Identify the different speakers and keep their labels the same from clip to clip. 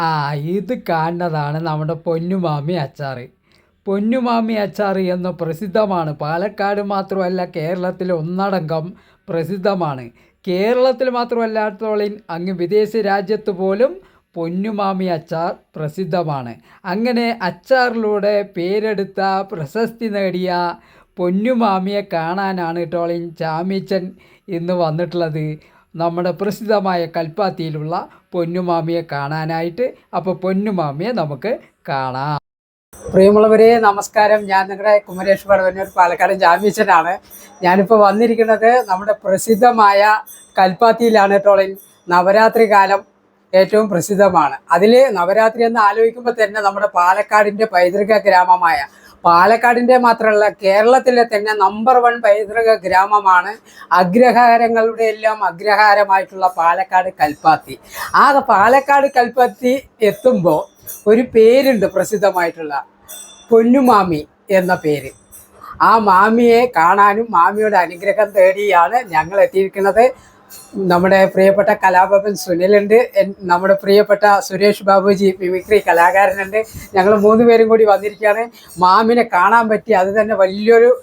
Speaker 1: ആ ഇത് കാണുന്നതാണ് നമ്മുടെ പൊന്നുമാമി അച്ചാർ പൊന്നുമാമി അച്ചാർ എന്ന് പ്രസിദ്ധമാണ്. പാലക്കാട് മാത്രമല്ല കേരളത്തിൽ ഒന്നടങ്കം പ്രസിദ്ധമാണ്. കേരളത്തിൽ മാത്രമല്ലാത്തോളം അങ്ങ് വിദേശ രാജ്യത്ത് പോലും പൊന്നുമാമി അച്ചാർ പ്രസിദ്ധമാണ്. അങ്ങനെ അച്ചാറിലൂടെ പേരെടുത്ത പ്രശസ്തി നേടിയ പൊന്നുമാമിയെ കാണാനാണ് ടോളിൻ ചാമീച്ചൻ ഇന്ന് വന്നിട്ടുള്ളത്. നമ്മുടെ പ്രസിദ്ധമായ കൽപ്പാത്തിയിലുള്ള പൊന്നുമാമിയെ കാണാനായിട്ട്. അപ്പോൾ പൊന്നുമാമിയെ നമുക്ക് കാണാം. പ്രിയമുള്ളവരെ നമസ്കാരം. ഞാൻ നിങ്ങളുടെ കുമരേഷ് പടവന്നൂർ പാലക്കാട് ജാമ്യച്ചനാണ്. ഞാനിപ്പോൾ വന്നിരിക്കുന്നത് നമ്മുടെ പ്രസിദ്ധമായ കൽപ്പാത്തിയിലാണ് ടോളിൻ നവരാത്രി കാലം ഏറ്റവും പ്രസിദ്ധമാണ്. അതിൽ നവരാത്രി എന്ന് ആലോചിക്കുമ്പോൾ തന്നെ നമ്മുടെ പാലക്കാടിന്റെ പൈതൃക ഗ്രാമമായ പാലക്കാടിന്റെ മാത്രമല്ല കേരളത്തിലെ തന്നെ നമ്പർ വൺ പൈതൃക ഗ്രാമമാണ്. അഗ്രഹാരങ്ങളുടെ എല്ലാം അഗ്രഹാരമായിട്ടുള്ള പാലക്കാട് കൽപ്പാത്തി. ആ പാലക്കാട് കൽപ്പാത്തി എത്തുമ്പോൾ ഒരു പേരുണ്ട് പ്രസിദ്ധമായിട്ടുള്ള പൊന്നുമാമി എന്ന പേര്. ആ മാമിയെ കാണാനും മാമിയുടെ അനുഗ്രഹം തേടിയാണ് ഞങ്ങൾ എത്തിയിരിക്കുന്നത്. നമ്മുടെ പ്രിയപ്പെട്ട കലാഭവൻ സുനിലുണ്ട്. നമ്മുടെ പ്രിയപ്പെട്ട സുരേഷ് ബാബുജി മിമിക്രി കലാകാരനുണ്ട്. ഞങ്ങൾ മൂന്ന് പേരും കൂടി വന്നിരിക്കുകയാണ്. മാമിനെ കാണാൻ പറ്റി. അത് തന്നെ വലിയൊരു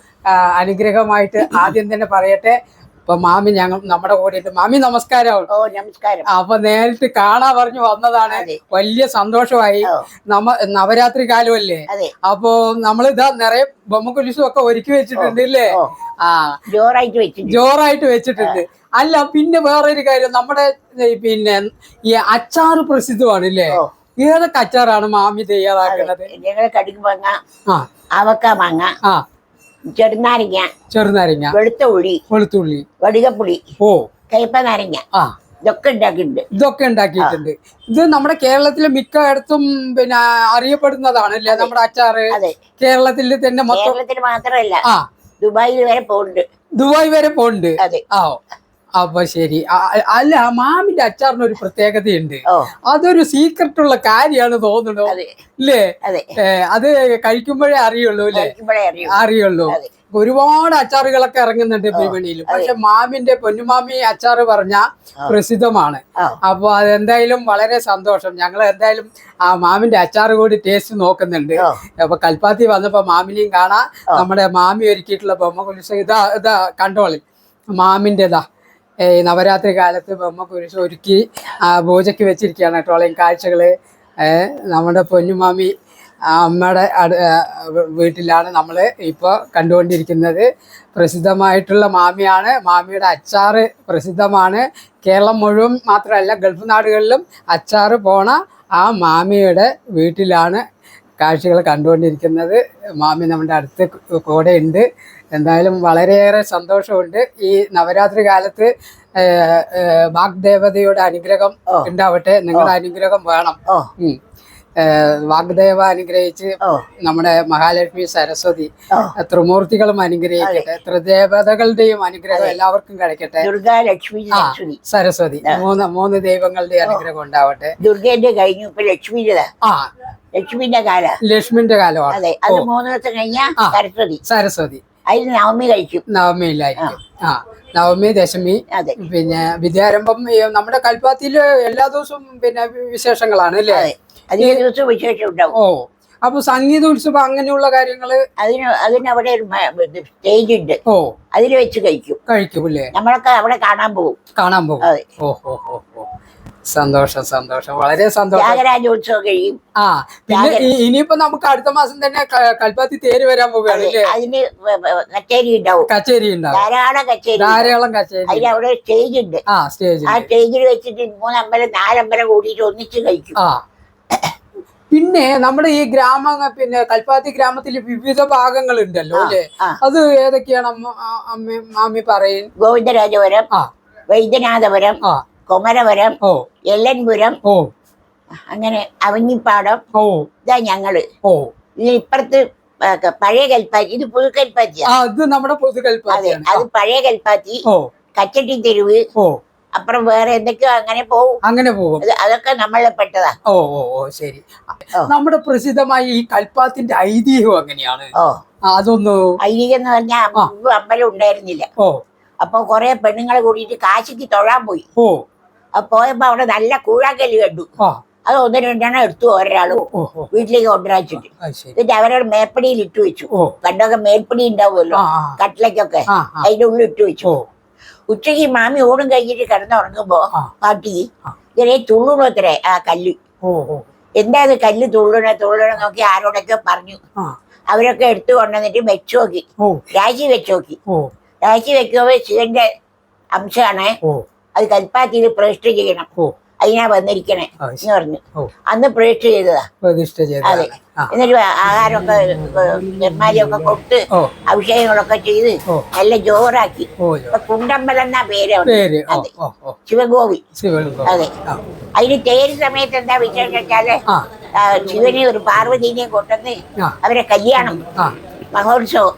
Speaker 1: അനുഗ്രഹമായിട്ട് ആദ്യം തന്നെ പറയട്ടെ. അപ്പൊ മാമി ഞങ്ങൾ നമ്മുടെ കൂടെ ഉണ്ട് മാമി നമസ്കാരം.
Speaker 2: ഓ നമസ്കാരം.
Speaker 1: അപ്പൊ നേരിട്ട് കാണാൻ പറഞ്ഞു വന്നതാണ്. വലിയ സന്തോഷമായി. നമ്മ നവരാത്രി കാലമല്ലേ? അപ്പോ നമ്മളിതാ നിറയെ ബൊമ്മക്കുലിസും ഒക്കെ ഒരുക്കി വെച്ചിട്ടുണ്ട് ഇല്ലേ? ആ.
Speaker 2: ജോറായിട്ട് വെച്ചിട്ടുണ്ട്.
Speaker 1: അല്ല പിന്നെ വേറെ ഒരു കാര്യം. നമ്മുടെ പിന്നെ ഈ അച്ചാറ് പ്രസിദ്ധമാണ് ഇല്ലേ ഏതൊക്കെ അച്ചാറാണ് മാമി തയ്യാറാക്കുന്നത്?
Speaker 2: ഞങ്ങൾ കടുക് മാങ്ങ അവക്ക മാങ്ങ ചെറുനാരങ്ങ
Speaker 1: ചെറുനാരങ്ങ
Speaker 2: വെളുത്ത ഉള്ളി
Speaker 1: വെളുത്തുള്ളി
Speaker 2: വടികപ്പുളി
Speaker 1: ഓ.
Speaker 2: കയ്പ നാരങ്ങ
Speaker 1: ആ.
Speaker 2: ഇതൊക്കെ ഉണ്ടാക്കിയിട്ടുണ്ട്.
Speaker 1: ഇതൊക്കെ ഉണ്ടാക്കിയിട്ടുണ്ട്. ഇത് നമ്മുടെ കേരളത്തിലെ മിക്കയിടത്തും പിന്നെ അറിയപ്പെടുന്നതാണ് അല്ലേ നമ്മുടെ അച്ചാറ്? കേരളത്തിൽ തന്നെ
Speaker 2: കേരളത്തിൽ മാത്രമല്ല. ദുബായിൽ വരെ പോകുന്നുണ്ട്
Speaker 1: ദുബായ് വരെ പോണ്ട്
Speaker 2: അതെ.
Speaker 1: ആ. അപ്പൊ ശരി. ആ, അല്ല മാമിന്റെ അച്ചാറിന് ഒരു പ്രത്യേകതയുണ്ട്. അതൊരു സീക്രട്ട് ഉള്ള കാര്യമാണ് തോന്നുന്നു.
Speaker 2: അല്ലേ
Speaker 1: ഇല്ലേ?
Speaker 2: അതെ.
Speaker 1: കഴിക്കുമ്പോഴേ അറിയുള്ളൂ അല്ലേ അറിയുള്ളൂ. ഒരുപാട് അച്ചാറുകളൊക്കെ ഇറങ്ങുന്നുണ്ട് വിപണിയിൽ. പക്ഷെ മാമിന്റെ പൊന്നുമാമി അച്ചാറ് പറഞ്ഞ പ്രസിദ്ധമാണ്. അപ്പൊ അതെന്തായാലും വളരെ സന്തോഷം. ഞങ്ങൾ എന്തായാലും ആ മാമിന്റെ അച്ചാറ് കൂടി ടേസ്റ്റ് നോക്കുന്നുണ്ട്. അപ്പൊ കൽപ്പാത്തി വന്നപ്പോ മാമിനെയും കാണാം. നമ്മുടെ മാമി ഒരുക്കിയിട്ടുള്ള ബൊമ്മ ഇതാ ഇതാ കണ്ടോളി. മാമിന്റെതാ നവരാത്രി കാലത്ത് കുരിശ് ഒരുക്കി ആ പൂജയ്ക്ക് വെച്ചിരിക്കുകയാണ് കേട്ടോളയും കാഴ്ചകൾ. കാഴ്ചകൾ നമ്മുടെ പൊന്നുമാമി അമ്മയുടെ വീട്ടിലാണ് നമ്മൾ ഇപ്പോൾ കണ്ടുകൊണ്ടിരിക്കുന്നത്. പ്രസിദ്ധമായിട്ടുള്ള മാമിയാണ്. മാമിയുടെ അച്ചാറ് പ്രസിദ്ധമാണ്. കേരളം മുഴുവൻ മാത്രമല്ല ഗൾഫ് നാടുകളിലും അച്ചാറ് പോണ ആ മാമിയുടെ വീട്ടിലാണ് കാഴ്ചകൾ കണ്ടുകൊണ്ടിരിക്കുന്നത് മാമി നമ്മുടെ അടുത്ത് കൂടെ ഉണ്ട്. എന്തായാലും വളരെയേറെ സന്തോഷമുണ്ട്. ഈ നവരാത്രി കാലത്ത് വാഗ്ദേവതയുടെ അനുഗ്രഹം ഉണ്ടാവട്ടെ. നിങ്ങളുടെ അനുഗ്രഹം വേണം. വാഗ്ദേവ അനുഗ്രഹിച്ച് നമ്മുടെ മഹാലക്ഷ്മി സരസ്വതി ത്രിമൂർത്തികളും അനുഗ്രഹിക്കട്ടെ ത്രിദേവതകളുടെയും അനുഗ്രഹം എല്ലാവർക്കും കഴിക്കട്ടെ.
Speaker 2: ദുർഗാലക്ഷ്മി
Speaker 1: സരസ്വതി. മൂന്ന് മൂന്ന് ദൈവങ്ങളുടെ അനുഗ്രഹം ഉണ്ടാവട്ടെ.
Speaker 2: ദുർഗേന്റെ കഴിഞ്ഞു ഇപ്പൊ ലക്ഷ്മിയുടെ
Speaker 1: ആ.
Speaker 2: ലക്ഷ്മിന്റെ കാലം.
Speaker 1: ലക്ഷ്മിന്റെ കാലമാണ്.
Speaker 2: അതെ അത് മൂന്ന് ദിവസം സരസ്വതി.
Speaker 1: സരസ്വതി.
Speaker 2: അതിൽ നവമി കഴിക്കും.
Speaker 1: നവമിയിലായിരിക്കും ആ. നവമി ദശമി
Speaker 2: അതെ.
Speaker 1: പിന്നെ വിദ്യാരംഭം നമ്മുടെ കൽപ്പാത്തിയിൽ എല്ലാ ദിവസവും പിന്നെ വിശേഷങ്ങളാണ് അല്ലേ?
Speaker 2: വിശേഷം
Speaker 1: ഓ അപ്പൊ സംഗീതോത്സവം അങ്ങനെയുള്ള കാര്യങ്ങൾ
Speaker 2: അതിന് അതിന് അവിടെ ഒരു സ്റ്റേജ് ഉണ്ട്
Speaker 1: ഓ.
Speaker 2: അതിൽ വെച്ച് കഴിക്കും.
Speaker 1: കഴിക്കും അല്ലേ?
Speaker 2: നമ്മളൊക്കെ അവിടെ കാണാൻ പോകും.
Speaker 1: കാണാൻ പോകും.
Speaker 2: അതെ.
Speaker 1: ഓ ഓ ഓ ഓ സന്തോഷം സന്തോഷം. വളരെ സന്തോഷം.
Speaker 2: ത്യാഗരാജോത്സവം കഴിയും.
Speaker 1: ആ പിന്നെ ഇനിയിപ്പോ നമുക്ക് അടുത്ത മാസം തന്നെ കൽപ്പാത്തി തേര് വരാൻ പോവുകയാണ്
Speaker 2: അതിന് കച്ചേരി ഉണ്ടാവും.
Speaker 1: കച്ചേരി ഉണ്ടാവും.
Speaker 2: ധാരാളം കച്ചേരി
Speaker 1: ധാരാളം കച്ചേരി
Speaker 2: അവിടെ സ്റ്റേജ് ഉണ്ട്.
Speaker 1: ആ സ്റ്റേജ്
Speaker 2: ആ സ്റ്റേജിൽ വെച്ചിട്ട് മൂന്നമ്പലം നാലമ്പലം കൂടിയിട്ട് ഒന്നിച്ച് കഴിക്കും.
Speaker 1: ആ. പിന്നെ നമ്മുടെ ഈ ഗ്രാമ പിന്നെ കൽപ്പാത്തി ഗ്രാമത്തിൽ വിവിധ ഭാഗങ്ങൾ ഉണ്ടല്ലോ അല്ലേ? അത് ഏതൊക്കെയാണ് അമ്മ മാമി പറയും
Speaker 2: ഗോവിന്ദരാജപുരം വൈദ്യനാഥപുരം കുമരപുരം എല്ലൻപുരം
Speaker 1: ഓ.
Speaker 2: അങ്ങനെ അവഞ്ഞിപ്പാടം
Speaker 1: ഓ.
Speaker 2: ഇതാ ഞങ്ങൾ.
Speaker 1: ഓ.
Speaker 2: ഇനി ഇപ്പുറത്ത് പഴയ കൽപ്പാത്തി ഇത് പുതു
Speaker 1: കൽപ്പാത്തി അത് നമ്മുടെ പുതു കൽപ്പാത്തി
Speaker 2: അത് പഴയ കൽപ്പാത്തി
Speaker 1: ഓ.
Speaker 2: കച്ചട്ടി തെരുവ്
Speaker 1: ഓ.
Speaker 2: അപ്പുറം വേറെ എന്തൊക്കെയോ അങ്ങനെ പോവും.
Speaker 1: അങ്ങനെ പോകും
Speaker 2: അതൊക്കെ നമ്മളെ പെട്ടതാ.
Speaker 1: ഓ ഓ ഓ ശരി. നമ്മുടെ പ്രസിദ്ധമായ ഈ കൽപ്പാത്തിന്റെ ഐതിഹ്യം അങ്ങനെയാണ്
Speaker 2: ഓ.
Speaker 1: അതൊന്നു
Speaker 2: ഐതിഹ്യം എന്ന് പറഞ്ഞാൽ അമ്പലം ഉണ്ടായിരുന്നില്ല.
Speaker 1: ഓ.
Speaker 2: അപ്പൊ കൊറേ പെണ്ണുങ്ങളെ കൂടിയിട്ട് കാശിക്ക് തൊഴാൻ പോയി.
Speaker 1: ഓ.
Speaker 2: അപ്പൊ പോയപ്പോ അവിടെ നല്ല കൂഴാക്കൽ കണ്ടു. അത് ഒന്ന് രണ്ടെണ്ണം എടുത്തു ഒരാളും വീട്ടിലേക്ക് കൊണ്ടുവച്ചിട്ട് എന്നിട്ട് അവരോട് മേപ്പടിയിൽ ഇട്ട് വെച്ചു.
Speaker 3: കണ്ടൊക്കെ
Speaker 2: പണ്ടൊക്കെ മേൽപ്പടി ഉണ്ടാവുമല്ലോ.
Speaker 3: കട്ടിലൊക്കെ
Speaker 2: അതിന്റെ ഉള്ളിൽ ഇട്ട് വെച്ചു. ഉച്ചയ്ക്ക് മാമി ഓടും കഴിഞ്ഞിട്ട് കിടന്നുറങ്ങുമ്പോ. പാട്ടി. ഇങ്ങനെ തുള്ളുണത്രേ ആ കല്ല്. എന്താ അത് കല്ല് തുള്ളണ തുള്ളണ നോക്കി ആരോടൊക്കെ പറഞ്ഞു. അവരൊക്കെ എടുത്തു കൊണ്ടുവന്നിട്ട് വെച്ചു നോക്കി. രാജി വെച്ചു നോക്കി. രാജി വെക്കുമ്പോ ശിവന്റെ അംശമാണ് അത് കൽപ്പാത്തിയിൽ പ്രതിഷ്ഠ ചെയ്യണം. അതിനാ വന്നിരിക്കണേ എന്ന് പറഞ്ഞു. അന്ന് പ്രതിഷ്ഠ ചെയ്തതാ.
Speaker 3: പ്രതിഷ്ഠ
Speaker 2: അതെ. എന്നിട്ട് ആഹാരമൊക്കെ നിർമ്മാലിയൊക്കെ കൊടുത്ത് അഭിഷേകങ്ങളൊക്കെ ചെയ്ത് നല്ല ജോറാക്കി. കുണ്ടമ്പലം എന്നാ പേര് അതെ. ശിവഗോപി അതെ. അതിന് തേര് സമയത്ത് എന്താ വിശേഷം വെച്ചാൽ ശിവനെ ഒരു പാർവതീനെയും കൊണ്ടുവന്ന് അവരെ കല്യാണം മഹോത്സവം.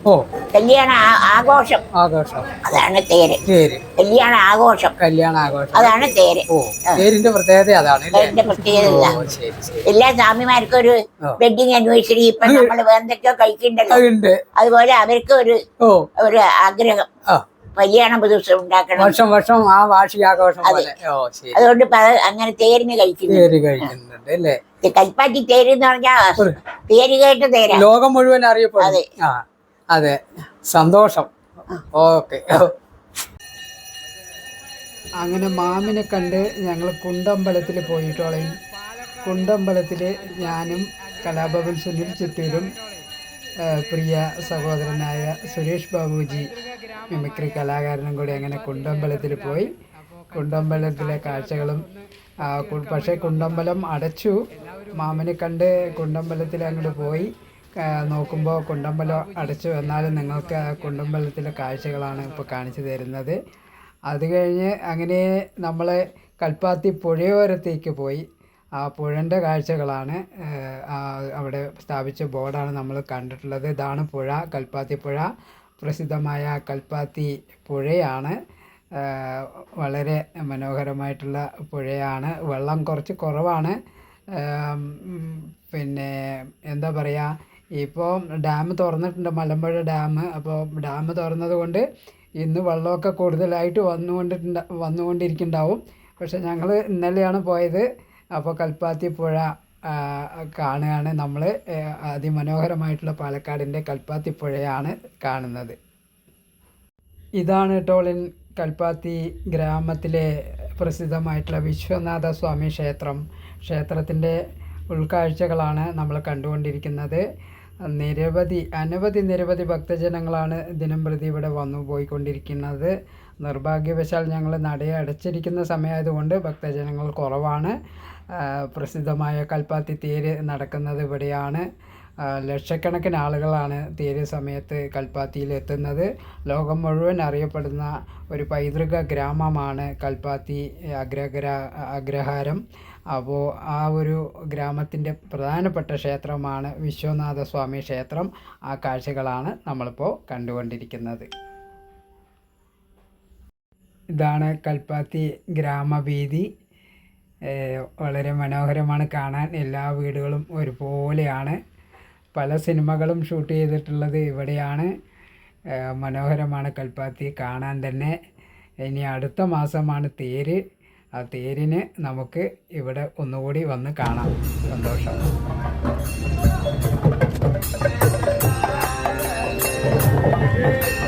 Speaker 2: കല്യാണ ആഘോഷം.
Speaker 3: ആഘോഷം.
Speaker 2: അതാണ് തേര്.
Speaker 3: തേര്.
Speaker 2: കല്യാണ ആഘോഷം.
Speaker 3: കല്യാണ ആഘോഷം.
Speaker 2: അതാണ് തേര്.
Speaker 3: ഓ തേരിന്റെ പ്രത്യേകത അതാണ്
Speaker 2: പ്രത്യേകത എല്ലാ സ്വാമിമാർക്കും ഒരു. വെഡിങ് ആനിവേഴ്സറി ഇപ്പൊ നമ്മൾ എന്തൊക്കെയോ കഴിക്കണ്ടല്ലോ അതുപോലെ അവർക്ക് ഒരു ഒരു ആഗ്രഹം. കല്യാണ ദിവസം ഉണ്ടാക്കണം.
Speaker 3: വർഷം വർഷം ആ വാർഷികാഘോഷം
Speaker 2: അതുകൊണ്ട് അങ്ങനെ തേരിന്
Speaker 3: കഴിക്കുന്നുണ്ട് അല്ലേ?
Speaker 2: കൽപ്പാറ്റി തേര് എന്ന് പറഞ്ഞാൽ
Speaker 3: തേര്
Speaker 2: പേര് കേട്ട തേരാ.
Speaker 3: ലോകം മുഴുവൻ അറിയപ്പെടും.
Speaker 2: അതെ.
Speaker 3: സന്തോഷം. ഓക്കെ. അങ്ങനെ മാമിനെ കണ്ട് ഞങ്ങൾ കുണ്ടമ്പലത്തിൽ പോയിട്ടോളയും കുണ്ടമ്പലത്തിൽ ഞാനും കലാഭവൻ സുനിൽ ചിറ്റൂരും പ്രിയ സഹോദരനായ സുരേഷ് ബാബുജി മിമിക്രി കലാകാരനും കൂടി അങ്ങനെ കുണ്ടമ്പലത്തിൽ പോയി. കുണ്ടമ്പലത്തിലെ കാഴ്ചകളും പക്ഷേ കുണ്ടമ്പലം അടച്ചു. മാമനെ കണ്ട് കുണ്ടമ്പലത്തിൽ അങ്ങോട്ട് പോയി. നോക്കുമ്പോൾ കുണ്ടമ്പലം അടച്ചു എന്നാലും നിങ്ങൾക്ക് ആ കുണ്ടമ്പലത്തിലെ കാഴ്ചകളാണ് ഇപ്പോൾ കാണിച്ചു തരുന്നത്. അത് കഴിഞ്ഞ് അങ്ങനെ നമ്മൾ കൽപ്പാത്തി പുഴയോരത്തേക്ക് പോയി. ആ പുഴന്റെ കാഴ്ചകളാണ് അവിടെ സ്ഥാപിച്ച ബോർഡാണ് നമ്മൾ കണ്ടിട്ടുള്ളത്. ഇതാണ് പുഴ കൽപ്പാത്തി പുഴ. പ്രസിദ്ധമായ കൽപ്പാത്തി പുഴയാണ്. വളരെ മനോഹരമായിട്ടുള്ള പുഴയാണ്. വെള്ളം കുറച്ച് കുറവാണ്. പിന്നെ എന്താ പറയുക ഇപ്പോൾ ഡാം തുറന്നിട്ടുണ്ട് മലമ്പുഴ ഡാം. അപ്പോൾ ഡാം തുറന്നത് കൊണ്ട് ഇന്ന് വെള്ളമൊക്കെ കൂടുതലായിട്ട് വന്നുകൊണ്ടിട്ടുണ്ട് വന്നുകൊണ്ടിരിക്കുന്നുണ്ടാവും. പക്ഷെ ഞങ്ങൾ ഇന്നലെയാണ് പോയത്. അപ്പോൾ കൽപ്പാത്തി പുഴ കാണുകയാണ് നമ്മൾ അതിമനോഹരമായിട്ടുള്ള പാലക്കാടിന്റെ കൽപ്പാത്തി പുഴയാണ് കാണുന്നത്. ഇതാണ് ടോളിൻ കൽപ്പാത്തി ഗ്രാമത്തിലെ പ്രസിദ്ധമായിട്ടുള്ള വിശ്വനാഥ സ്വാമി ക്ഷേത്രം. ക്ഷേത്രത്തിന്റെ ഉൾക്കാഴ്ചകളാണ് നമ്മൾ കണ്ടുകൊണ്ടിരിക്കുന്നത്. നിരവധി അനവധി നിരവധി ഭക്തജനങ്ങളാണ് ദിനം പ്രതി ഇവിടെ വന്നു പോയിക്കൊണ്ടിരിക്കുന്നത്. നിർഭാഗ്യവശാൽ ഞങ്ങൾ നടയെ അടച്ചിരിക്കുന്ന സമയമായതുകൊണ്ട് ഭക്തജനങ്ങൾ കുറവാണ്. പ്രസിദ്ധമായ കൽപ്പാത്തി തേര് നടക്കുന്നത് ഇവിടെയാണ്. ലക്ഷക്കണക്കിന് ആളുകളാണ് തേര് സമയത്ത് കൽപ്പാത്തിയിൽ എത്തുന്നത്. ലോകം മുഴുവൻ അറിയപ്പെടുന്ന ഒരു പൈതൃക ഗ്രാമമാണ് കൽപ്പാത്തി അഗ്രഗ്ര അഗ്രഹാരം. അപ്പോൾ ആ ഒരു ഗ്രാമത്തിന്റെ പ്രധാനപ്പെട്ട ക്ഷേത്രമാണ് വിശ്വനാഥ സ്വാമി ക്ഷേത്രം. ആ കാഴ്ചകളാണ് നമ്മളിപ്പോൾ കണ്ടുകൊണ്ടിരിക്കുന്നത്. ഇതാണ് കൽപ്പാത്തി ഗ്രാമവീതി വളരെ മനോഹരമാണ് കാണാൻ. എല്ലാ വീടുകളും ഒരുപോലെയാണ്. പല സിനിമകളും ഷൂട്ട് ചെയ്തിട്ടുള്ളത് ഇവിടെയാണ്. മനോഹരമാണ് കൽപ്പാത്തി കാണാൻ തന്നെ. ഇനി അടുത്ത മാസമാണ് തേര്. ആ തേരിന് നമുക്ക് ഇവിടെ ഒന്നുകൂടി വന്ന് കാണാം. സന്തോഷം.
Speaker 4: Thank